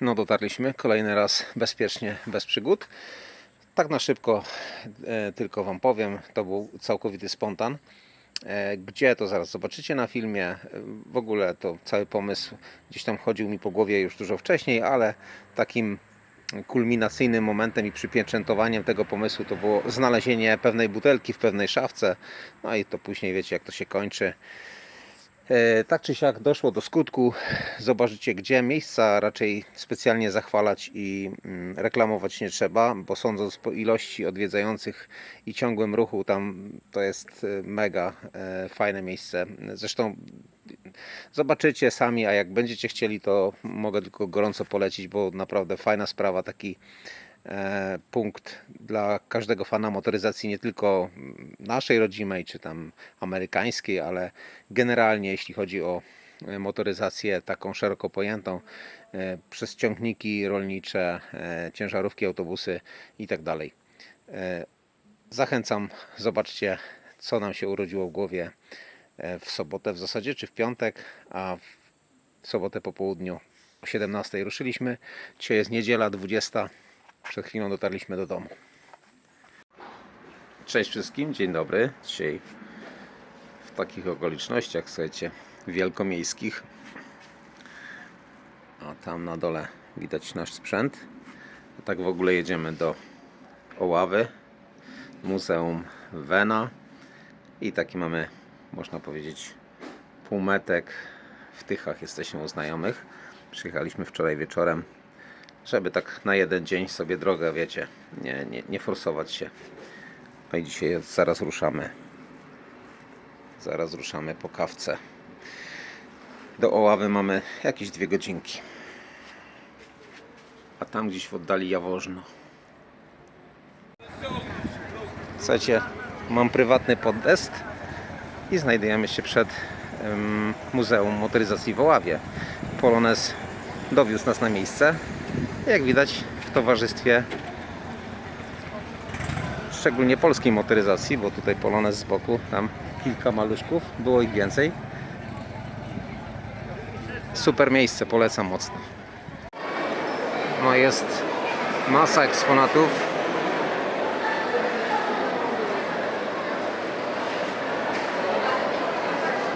No dotarliśmy kolejny raz bezpiecznie, bez przygód. Tak na szybko e, tylko Wam powiem, to był całkowity spontan. E, Gdzie to zaraz zobaczycie na filmie. E, W ogóle to cały pomysł gdzieś tam chodził mi po głowie już dużo wcześniej, ale takim kulminacyjnym momentem i przypieczętowaniem tego pomysłu to było znalezienie pewnej butelki w pewnej szafce. No i to później wiecie jak to się kończy. E, Tak czy siak doszło do skutku. Zobaczycie gdzie. Miejsca raczej specjalnie zachwalać i mm, reklamować nie trzeba, bo sądząc po ilości odwiedzających i ciągłym ruchu, tam to jest e, mega e, fajne miejsce. Zresztą zobaczycie sami, a jak będziecie chcieli, to mogę tylko gorąco polecić, bo naprawdę fajna sprawa, taki punkt dla każdego fana motoryzacji, nie tylko naszej rodzimej, czy tam amerykańskiej, ale generalnie jeśli chodzi o e, motoryzację taką szeroko pojętą, e, przez ciągniki rolnicze, e, ciężarówki, autobusy i tak. E, Zachęcam, zobaczcie, co nam się urodziło w głowie e, w sobotę w zasadzie, czy w piątek, a w sobotę po południu o 17 ruszyliśmy. Dzisiaj jest niedziela 20. Przed chwilą dotarliśmy do domu. Cześć wszystkim, dzień dobry. Dzisiaj w takich okolicznościach, słuchajcie, wielkomiejskich. A tam na dole widać nasz sprzęt. A tak w ogóle jedziemy do Oławy, Muzeum Wena i taki mamy, można powiedzieć, półmetek w Tychach. Jesteśmy u znajomych. Przyjechaliśmy wczoraj wieczorem, żeby tak na jeden dzień sobie drogę, wiecie, nie, nie, nie forsować się. No i dzisiaj zaraz ruszamy. Zaraz ruszamy po kawce. Do Oławy mamy jakieś dwie godzinki. A tam gdzieś w oddali Jaworzno. Słuchajcie, mam prywatny podest i znajdujemy się przed em, Muzeum Motoryzacji w Oławie. Polonez dowiózł nas na miejsce. Jak widać w towarzystwie szczególnie polskiej motoryzacji, bo tutaj Polonez z boku, tam kilka maluszków, było ich więcej. Super miejsce, polecam mocno. No jest masa eksponatów.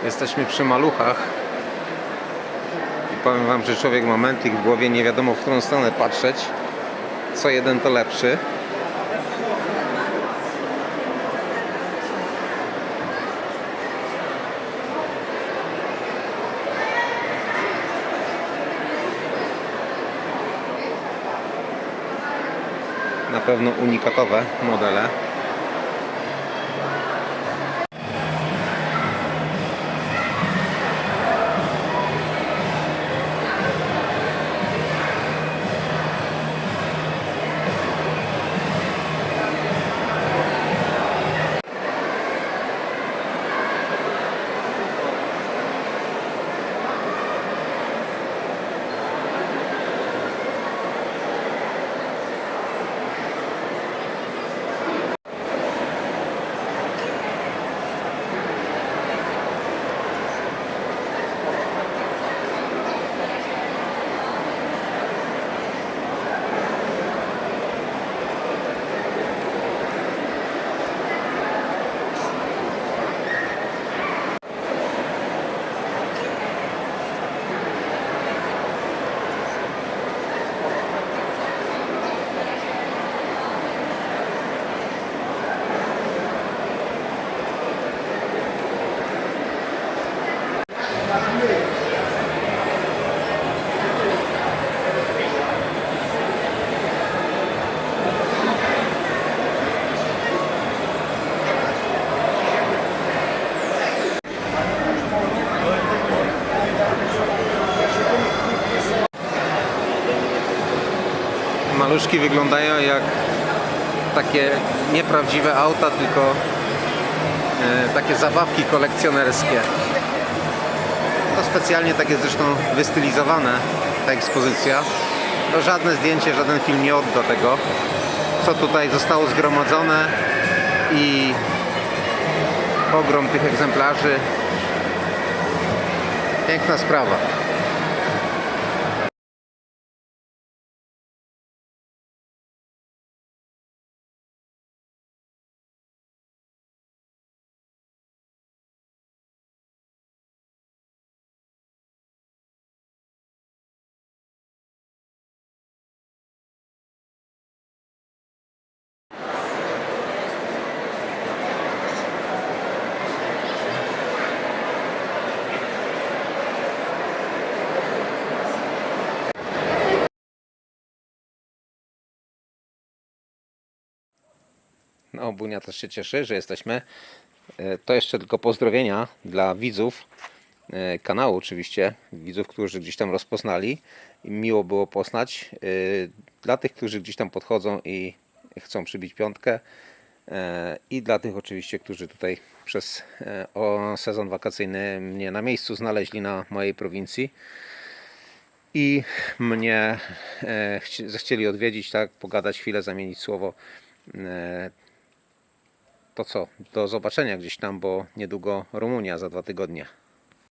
Jesteśmy przy maluchach. Powiem Wam, że człowiek ma mętlik w głowie, nie wiadomo w którą stronę patrzeć. Co jeden to lepszy. Na pewno unikatowe modele. Maluszki wyglądają jak takie nieprawdziwe auta, tylko e, takie zabawki kolekcjonerskie. To specjalnie tak jest zresztą wystylizowane, ta ekspozycja. To żadne zdjęcie, żaden film nie odda tego, co tutaj zostało zgromadzone i ogrom tych egzemplarzy. Piękna sprawa. No, Bunia też się cieszy, że jesteśmy. E, To jeszcze tylko pozdrowienia dla widzów e, kanału oczywiście, widzów, którzy gdzieś tam rozpoznali miło było poznać. E, Dla tych, którzy gdzieś tam podchodzą i chcą przybić piątkę i dla tych oczywiście, którzy tutaj przez sezon wakacyjny mnie na miejscu znaleźli na mojej prowincji i mnie chci- zechcieli odwiedzić, tak, pogadać chwilę, zamienić słowo. To co? Do zobaczenia gdzieś tam, bo niedługo Rumunia za dwa tygodnie.